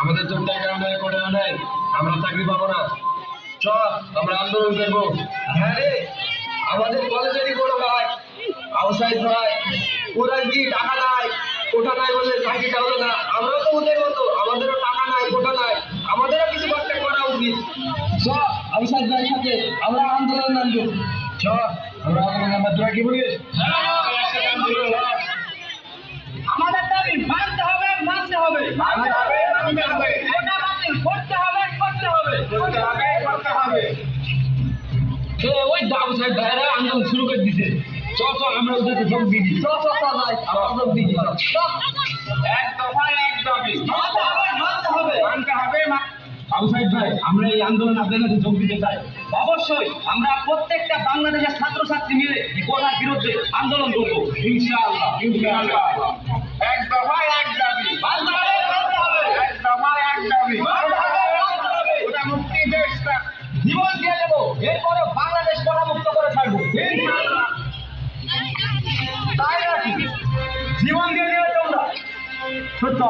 আমাদের তো টাকা নেই কোটা নেই আমরা চাকরি পাবো না। চ আমরা আন্দোলন করব। হ্যাঁ রে, আমাদের কলেজেরই বড় ভাই আউসাইড ভাই, ওরা কি টাকা নাই কোটা নাই বলে চাকরিটা হলো না। আমরা তো ওদের মতো, আমাদেরও টাকা নাই কোটা নাই। আমাদেরও কিছু একটা করা উচিত। চ আউসাইড ভাইয়ের সাথে আমরা আন্দোলন নামবো। চ আমরা আন্দোলন নামবো। তোরা কি বলিস? আমাদের দাবি মানতে হবে মানতে হবে মানতে হবে, মানতে হবে। কোটা বাতিল করতে হবে করতে হবে। করতে হবে করতে হবে। ওই দাবু সাহেব ভাইরা আন্দোলন শুরু করে দিছে। চ চ আমরা ওদেরকে যোগ দিয়ে দিই। চ চ চ ভাই আমরা যোগ দিই। এক দফা এক দাবি। মানতে হবে মানতে হবে। মানতে হবে বাবু সাহেব ভাই আমরা এই আন্দোলন আপনাদের কাছে যোগ দিতে চাই। অবশ্যই আমরা প্রত্যেকটা বাংলাদেশের ছাত্রছাত্রী মিলে এই বিরুদ্ধে আন্দোলন করব। ইনশাআল্লাহ ইনশাআল্লাহ। এরপরে বাংলাদেশ কোটা মুক্ত করে ছাড়বো। তাই নাকি জীবন দিয়ে দেবে তোমরা। সত্য।